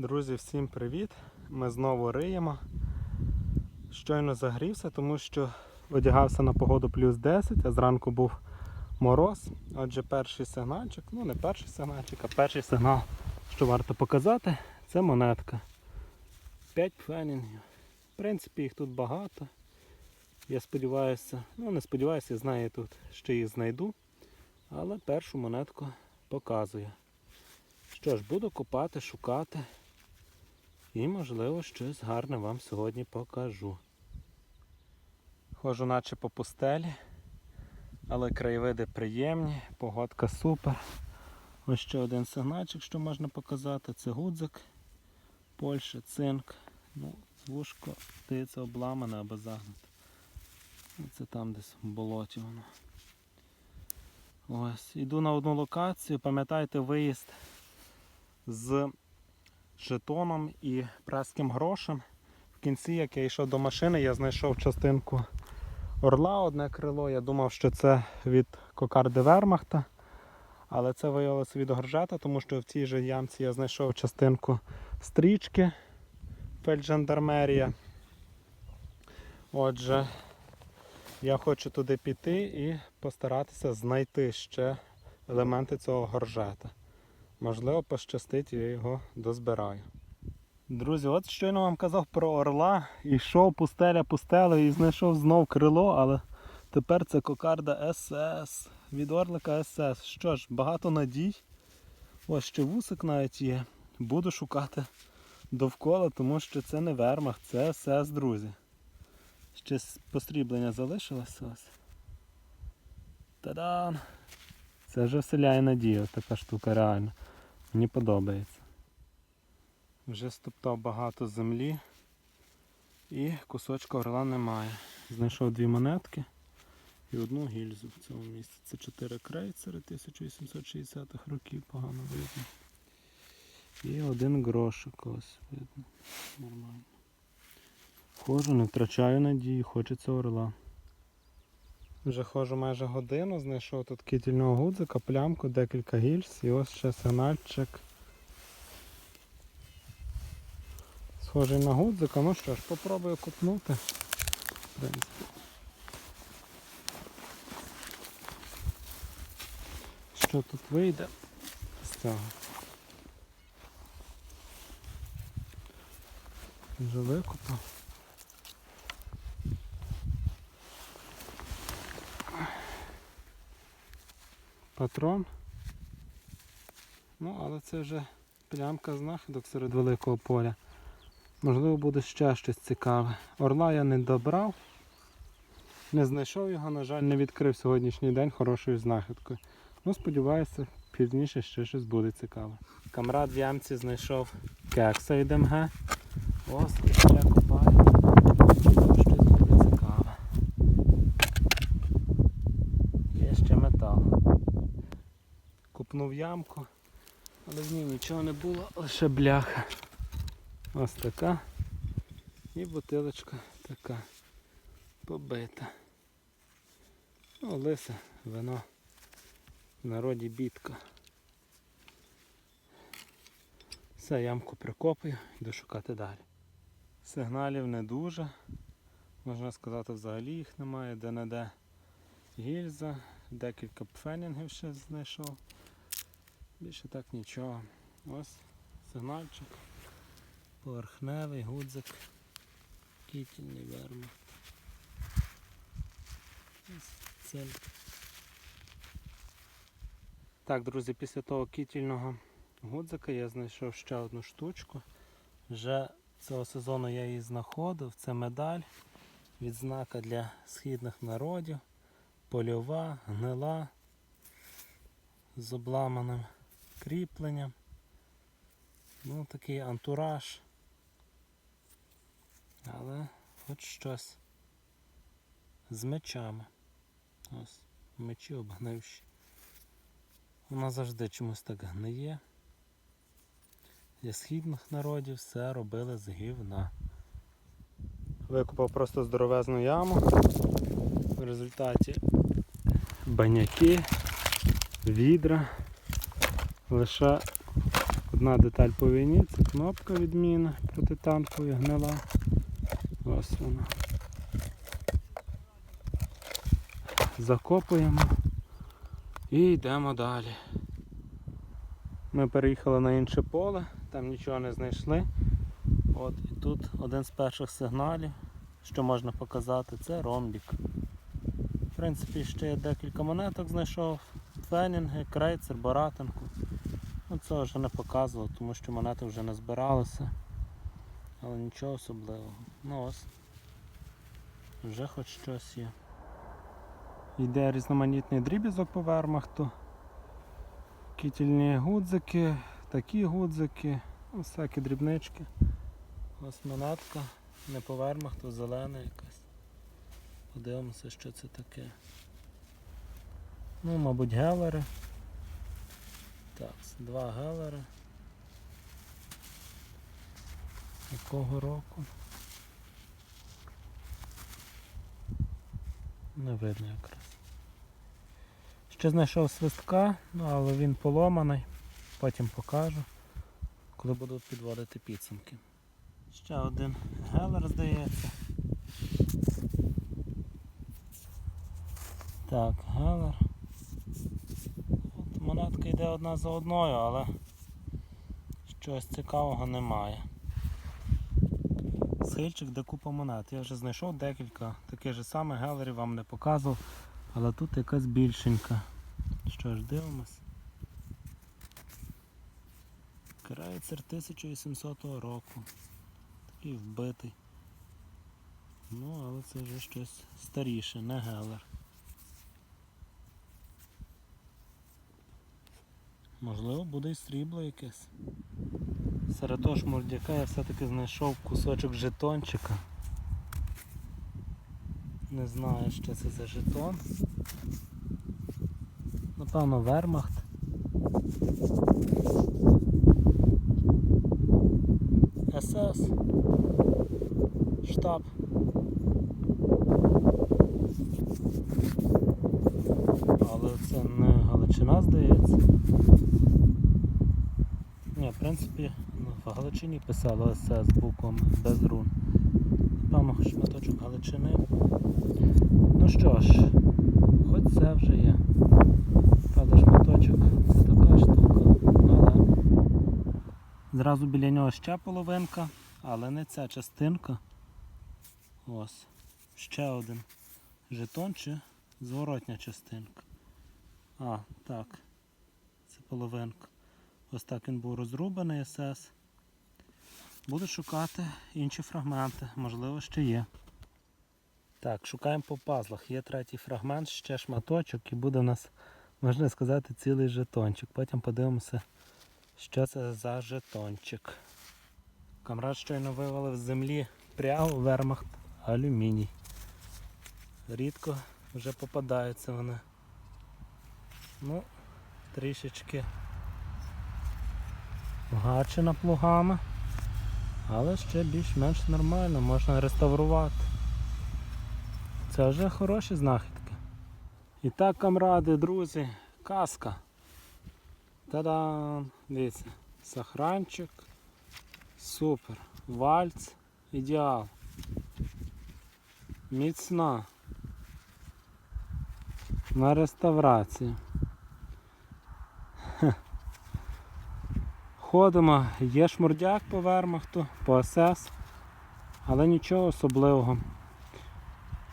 Друзі, всім привіт! Ми знову риємо. Щойно загрівся, тому що одягався на погоду плюс 10, а зранку був мороз. Отже, перший сигнальчик, ну не перший сигнальчик, а перший сигнал, що варто показати, це монетка. 5 фенінгів. В принципі, їх тут багато. Я сподіваюся, ну не сподіваюся, я знаю тут, що їх знайду. Але першу монетку показую. Що ж, буду копати, шукати. І, можливо, щось гарне вам сьогодні покажу. Ходжу наче по пустелі, але краєвиди приємні, погодка супер. Ось ще один сигнальчик, що можна показати. Це гудзик, Польща, цинк. Ну, вушко, здається, обламане або загнуте. Це там десь в болоті воно. Ось, іду на одну локацію, пам'ятаєте виїзд з жетоном і праським грошем. В кінці, як я йшов до машини, я знайшов частинку орла, одне крило. Я думав, що це від кокарди Вермахта. Але це виявилося від горжета, тому що в цій же ямці я знайшов частинку стрічки фельджандармерія. Отже, я хочу туди піти і постаратися знайти ще елементи цього горжета. Можливо, пощастить, я його дозбираю. Друзі, от щойно вам казав про орла. Йшов пустеля пустелею і знайшов знов крило, але тепер це кокарда СС. Від орлика СС. Що ж, багато надій. Ось ще вусик навіть є. Буду шукати довкола, тому що це не вермах, це СС, друзі. Ще посріблення залишилося ось. Та-дам! Це вже вселяє надію, така штука реально. Мені подобається. Вже стоптав багато землі і кусочка орла немає. Знайшов дві монетки і одну гільзу в цьому місці. Це 4 крейцери 1860-х років, погано видно. І один грошик ось видно. Нормально. Ходжу, не втрачаю надії, хочеться орла. Вже ходжу майже годину, знайшов тут кітільного гудзика, плямку, декілька гільз і ось ще сигнальчик. Схожий на гудзика, ну що ж, попробую купнути. В принципі. Що тут вийде з цього? Вже викупав. Патрон. Ну, але це вже плямка знахідок серед великого поля. Можливо, буде ще щось цікаве. Орла я не добрав. Не знайшов його, на жаль, не відкрив сьогоднішній день хорошою знахідкою. Ну, сподіваюся, пізніше ще щось буде цікаве. Камрад в ямці знайшов кекса від МГ. Ось, ще копаю. Можливо, щось буде цікаве. Є ще метал. Купнув ямку, але в ній нічого не було, лише бляха. Ось така. І бутилочка така побита. Ну, лисе, вино в народі бітка. Все, ямку прикопую, йду шукати далі. Сигналів не дуже. Можна сказати, взагалі їх немає, де-не-де гільза, декілька пфенінгів ще знайшов. Більше так нічого. Ось сигнальчик. Поверхневий гудзик. Кітільний вермахт. Ось цинк. Так, друзі, після того кітільного гудзика я знайшов ще одну штучку. Вже цього сезону я її знаходив. Це медаль. Відзнака для східних народів. Польова, гнила з обламаним кріпленням. Ну, такий антураж. Але хоч щось з мечами. Ось, мечі обгнивші. Вона завжди чомусь так гниє. Для східних народів все робили з гівна. Викопав просто здоровезну яму. В результаті баняки, відра. Лише Одна деталь по війні, це кнопка відміна протитанкової гнила. Ось вона. Закопуємо і йдемо далі. Ми переїхали на інше поле, там нічого не знайшли. От і тут один з перших сигналів, що можна показати, це ромбік. В принципі, ще декілька монеток знайшов. Фенінги, крейцер, боратинку. Ну це вже не показував, тому що монети вже не збиралися. Але нічого особливого. Ну ось. Вже хоч щось є. Йде різноманітний дріб'язок по вермахту. Кітільні гудзики, такі гудзики, всякі дрібнички. Ось монетка, не по вермахту, зелена якась. Подивимося, що це таке. Ну, мабуть, гелери. Так, два гелери. Якого року? Не видно якраз. Ще знайшов свистка, ну але він поломаний. Потім покажу, коли буду підводити підсумки. Ще один гелер, здається. Так, гелер. От йде одна за одною, але щось цікавого немає. Схильчик, де купа монет. Я вже знайшов декілька таких же самих гелерів, вам не показував, але тут якась більшенька. Що ж, дивимось. Крайцер 1800 року. Такий вбитий. Ну, але це вже щось старіше, не гелер. Можливо, буде і срібло якесь. Серед того шмурдяка я все-таки знайшов кусочок жетончика. Не знаю, що це за жетон. Напевно, вермахт. СС. Штаб. Але це не Галичина, здається. В принципі, ну, в Галичині писало СС буквами без рун. Напевно, шматочок Галичини. Ну що ж, хоч це вже є. Правда, шматочок це така штука, але зразу біля нього ще половинка, але не ця частинка. Ось. Ще один жетон чи зворотня частинка. А, так. Це половинка. Ось так він був розрубаний СС. Буду шукати інші фрагменти, можливо, ще є. Так, шукаємо по пазлах. Є третій фрагмент, ще шматочок і буде у нас, можна сказати, цілий жетончик. Потім подивимося, що це за жетончик. Камрад щойно вивалив з землі пряв вермахт алюміній. Рідко вже попадаються вони. Ну, трішечки гачена плугами, але ще більш-менш нормально, можна реставрувати. Це вже хороші знахідки. І так, камради, друзі, казка. Та-дам! Дивіться, сахранчик. Супер. Вальц. Ідеал. Міцна. На реставрації. Ходимо, є шмурдяк по вермахту, по СС, але нічого особливого.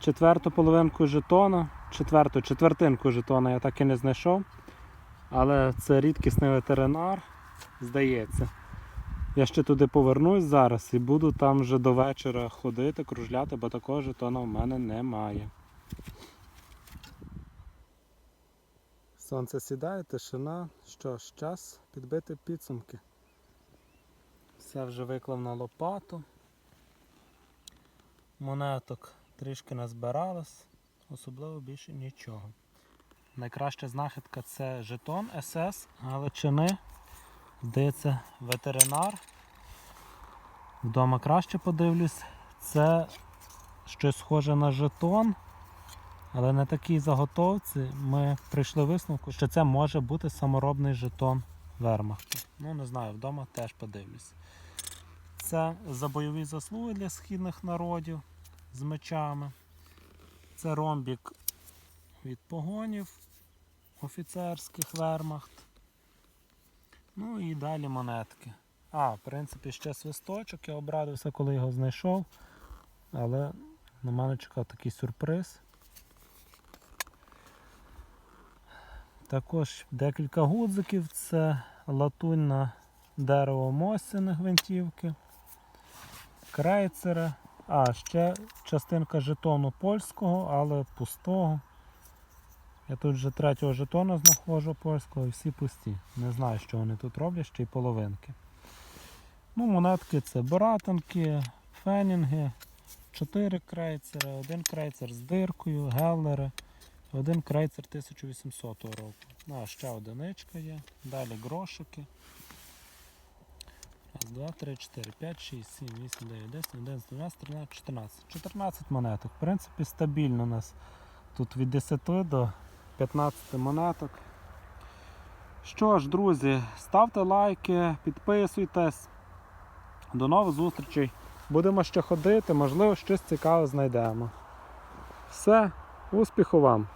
Четверту половинку жетона, четверту, четвертинку жетона я так і не знайшов. Але це рідкісний ветеринар, здається. Я ще туди повернусь зараз і буду там вже до вечора ходити, кружляти, бо такого жетона в мене немає. Сонце сідає, тишина. Що ж, час підбити підсумки. Все вже виклав на лопату. Монеток трішки назбиралось, особливо більше нічого. Найкраща знахідка це жетон СС Галичини. Здається, ветеринар. Вдома краще подивлюсь. Це щось схоже на жетон, але на такій заготовці ми прийшли висновку, що це може бути саморобний жетон вермахту. Ну, не знаю, вдома теж подивлюсь. Це за бойові заслуги для східних народів з мечами. Це ромбік від погонів офіцерських вермахт. Ну і далі монетки. А, в принципі, ще свисточок. Я обрадився, коли його знайшов. Але на мене чекав такий сюрприз. Також декілька гудзиків. Це латунь на дерево мостяне гвинтівки, крейцери. А, ще частинка жетону польського, але пустого. Я тут вже третього жетона знаходжу польського і всі пусті. Не знаю, що вони тут роблять, ще й половинки. Ну, монетки це боратинки, фенінги, 4 крейцери, один крейцер з диркою, геллери, один крейцер 1800 року. Ну, а ще одиничка є. Далі грошики. Раз, два, три, чотири, п'ять, шість, сім, вісім, дев'ять, десять, одинадцять, дванадцять, тринадцять, чотирнадцять. 14 монеток. В принципі, стабільно у нас тут від 10 до 15 монеток. Що ж, друзі, ставте лайки, підписуйтесь. До нових зустрічей. Будемо ще ходити, можливо, щось цікаве знайдемо. Все, успіху вам!